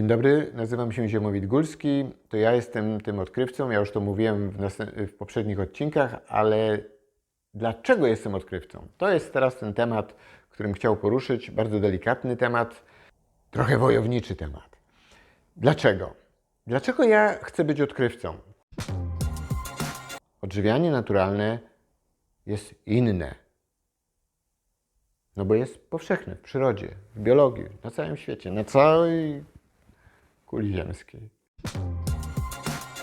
Dzień dobry, nazywam się Ziemowit Górski. To ja jestem tym odkrywcą. Ja już to mówiłem w, w poprzednich odcinkach, ale dlaczego jestem odkrywcą? To jest teraz ten temat, którym chciał poruszyć. Bardzo delikatny temat, trochę wojowniczy temat. Dlaczego? Dlaczego ja chcę być odkrywcą? Odżywianie naturalne jest inne. No bo jest powszechne w przyrodzie, w biologii, na całym świecie, na całej kuli ziemskiej.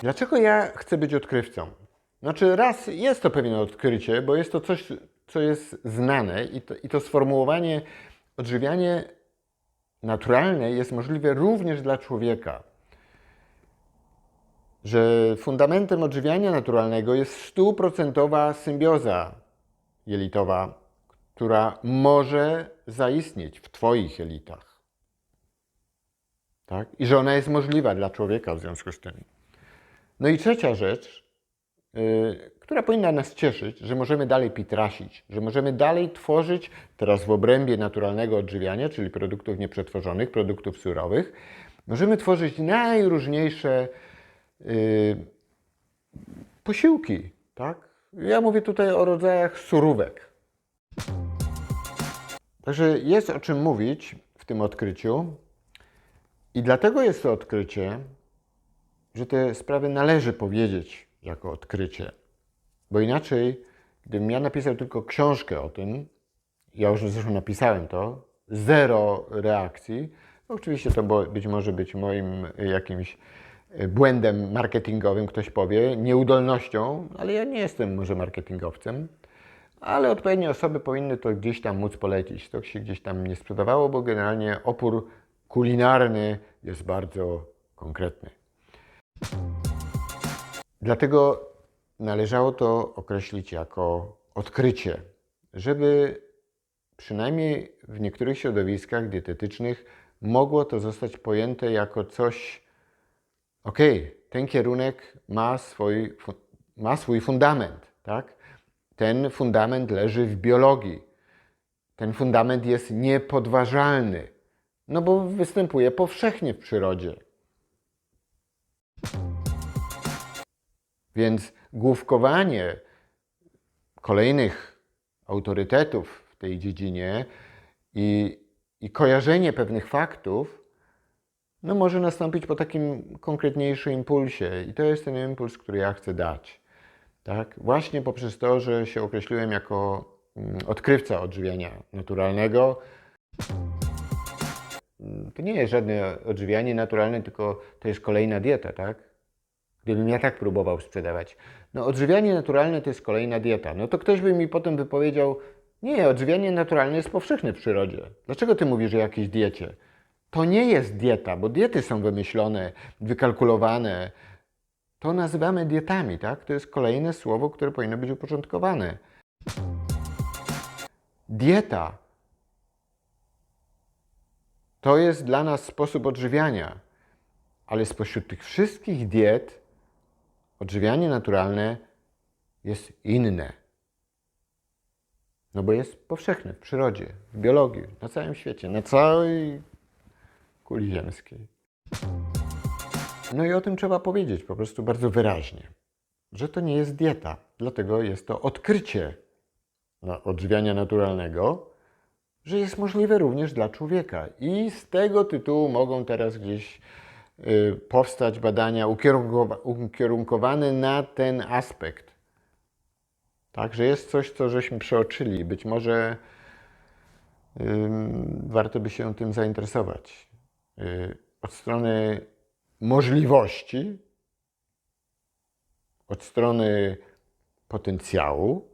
Dlaczego ja chcę być odkrywcą? Znaczy, raz jest to pewne odkrycie, bo jest to coś, co jest znane i to, i to sformułowanie odżywianie naturalne jest możliwe również dla człowieka. Że fundamentem odżywiania naturalnego jest stuprocentowa symbioza jelitowa, która może zaistnieć w Twoich jelitach. Tak? I że ona jest możliwa dla człowieka w związku z tym. No i trzecia rzecz, yy, która powinna nas cieszyć, że możemy dalej pitrasić, że możemy dalej tworzyć, teraz w obrębie naturalnego odżywiania, czyli produktów nieprzetworzonych, produktów surowych, możemy tworzyć najróżniejsze yy, posiłki. Tak? Ja mówię tutaj o rodzajach surówek. Także jest o czym mówić w tym odkryciu. I dlatego jest to odkrycie, że te sprawy należy powiedzieć jako odkrycie. Bo inaczej, gdybym ja napisał tylko książkę o tym, ja już zresztą napisałem to, zero reakcji, no oczywiście to być może być moim jakimś e, błędem marketingowym, ktoś powie, nieudolnością, ale ja nie jestem może marketingowcem, ale odpowiednie osoby powinny to gdzieś tam móc polecić. To się gdzieś tam nie sprzedawało, bo generalnie opór kulinarny jest bardzo konkretny. Dlatego należało to określić jako odkrycie, żeby przynajmniej w niektórych środowiskach dietetycznych mogło to zostać pojęte jako coś, okej, ten kierunek ma swój, ma swój fundament, tak? Ten fundament leży w biologii. Ten fundament jest niepodważalny, no bo występuje powszechnie w przyrodzie. Więc główkowanie kolejnych autorytetów w tej dziedzinie i, i kojarzenie pewnych faktów no może nastąpić po takim konkretniejszym impulsie. I to jest ten impuls, który ja chcę dać. Tak? Właśnie poprzez to, że się określiłem jako mm, odkrywca odżywiania naturalnego. To nie jest żadne odżywianie naturalne, tylko to jest kolejna dieta, tak? Gdybym ja tak próbował sprzedawać. No odżywianie naturalne to jest kolejna dieta. No to ktoś by mi potem wypowiedział, nie, odżywianie naturalne jest powszechne w przyrodzie. Dlaczego ty mówisz o jakiejś diecie? To nie jest dieta, bo diety są wymyślone, wykalkulowane. To nazywamy dietami, tak? To jest kolejne słowo, które powinno być uporządkowane. Dieta to jest dla nas sposób odżywiania, ale spośród tych wszystkich diet odżywianie naturalne jest inne. No bo jest powszechne w przyrodzie, w biologii, na całym świecie, na całej kuli ziemskiej. No i o tym trzeba powiedzieć po prostu bardzo wyraźnie, że to nie jest dieta, dlatego jest to odkrycie odżywiania naturalnego, że jest możliwe również dla człowieka. I z tego tytułu mogą teraz gdzieś y, powstać badania ukierunkowa- ukierunkowane na ten aspekt. Tak, że jest coś, co żeśmy przeoczyli. Być może warto by się tym zainteresować. Y, od strony możliwości, od strony potencjału,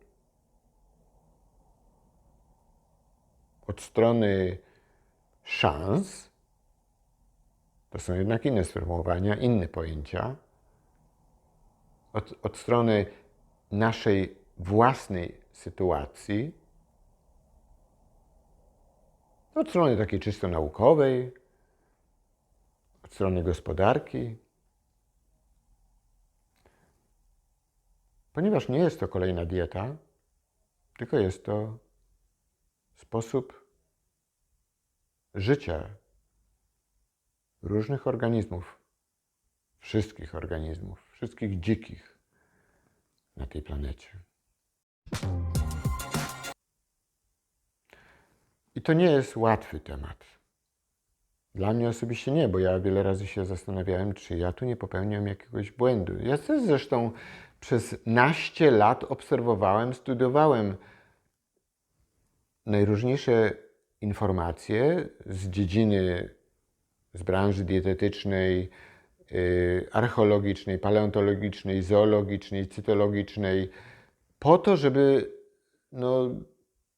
strony szans, to są jednak inne sformułowania, inne pojęcia, od, od strony naszej własnej sytuacji, od strony takiej czysto naukowej, od strony gospodarki. Ponieważ nie jest to kolejna dieta, tylko jest to sposób życia różnych organizmów, wszystkich organizmów, wszystkich dzikich na tej planecie. I to nie jest łatwy temat. Dla mnie osobiście nie, bo ja wiele razy się zastanawiałem, czy ja tu nie popełniam jakiegoś błędu. Ja też zresztą przez naście lat obserwowałem, studiowałem najróżniejsze informacje z dziedziny, z branży dietetycznej, yy, archeologicznej, paleontologicznej, zoologicznej, cytologicznej, po to, żeby no,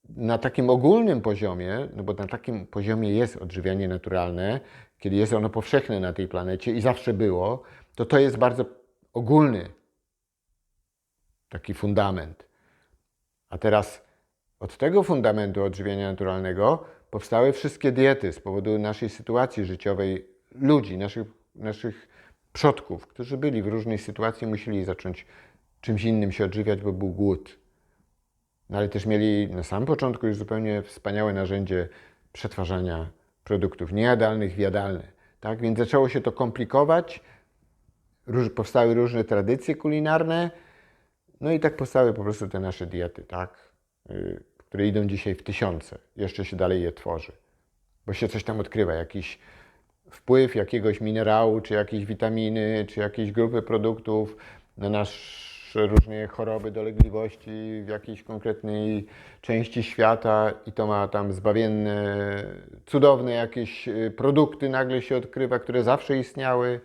na takim ogólnym poziomie, no bo na takim poziomie jest odżywianie naturalne, kiedy jest ono powszechne na tej planecie i zawsze było, to to jest bardzo ogólny taki fundament. A teraz od tego fundamentu odżywiania naturalnego powstały wszystkie diety z powodu naszej sytuacji życiowej ludzi, naszych, naszych przodków, którzy byli w różnej sytuacji, musieli zacząć czymś innym się odżywiać, bo był głód. No ale też mieli na samym początku już zupełnie wspaniałe narzędzie przetwarzania produktów niejadalnych w jadalne. Tak? Więc zaczęło się to komplikować, róż, powstały różne tradycje kulinarne, no i tak powstały po prostu te nasze diety, tak? Y, które idą dzisiaj w tysiące. Jeszcze się dalej je tworzy, bo się coś tam odkrywa, jakiś wpływ jakiegoś minerału, czy jakiejś witaminy, czy jakiejś grupy produktów na nasze różne choroby, dolegliwości w jakiejś konkretnej części świata i to ma tam zbawienne, cudowne jakieś y, produkty nagle się odkrywa, które zawsze istniały,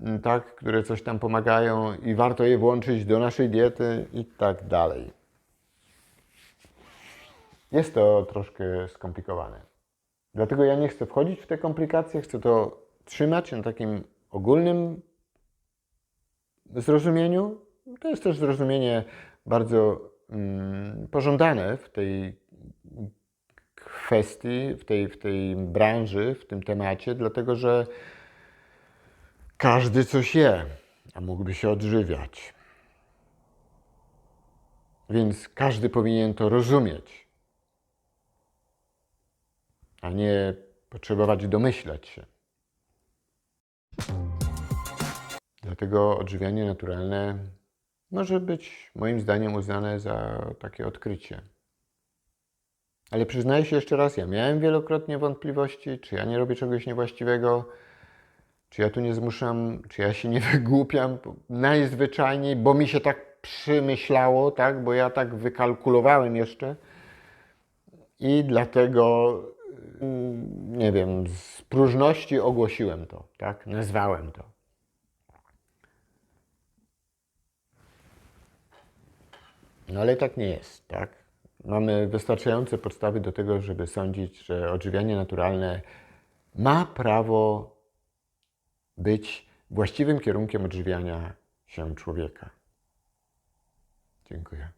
m, tak, które coś tam pomagają i warto je włączyć do naszej diety i tak dalej. Jest to troszkę skomplikowane. Dlatego ja nie chcę wchodzić w te komplikacje, chcę to trzymać na takim ogólnym zrozumieniu. To jest też zrozumienie bardzo mm, pożądane w tej kwestii, w tej, w tej branży, w tym temacie, dlatego że każdy coś je, a mógłby się odżywiać. Więc każdy powinien to rozumieć, a nie potrzebować domyślać się. Dlatego odżywianie naturalne może być moim zdaniem uznane za takie odkrycie. Ale przyznaję się jeszcze raz, ja miałem wielokrotnie wątpliwości, czy ja nie robię czegoś niewłaściwego, czy ja tu nie zmuszam, czy ja się nie wygłupiam najzwyczajniej, bo mi się tak przymyślało, tak, bo ja tak wykalkulowałem jeszcze i dlatego, nie wiem, z próżności ogłosiłem to, tak, nazwałem to. No ale tak nie jest, tak? Mamy wystarczające podstawy do tego, żeby sądzić, że odżywianie naturalne ma prawo być właściwym kierunkiem odżywiania się człowieka. Dziękuję.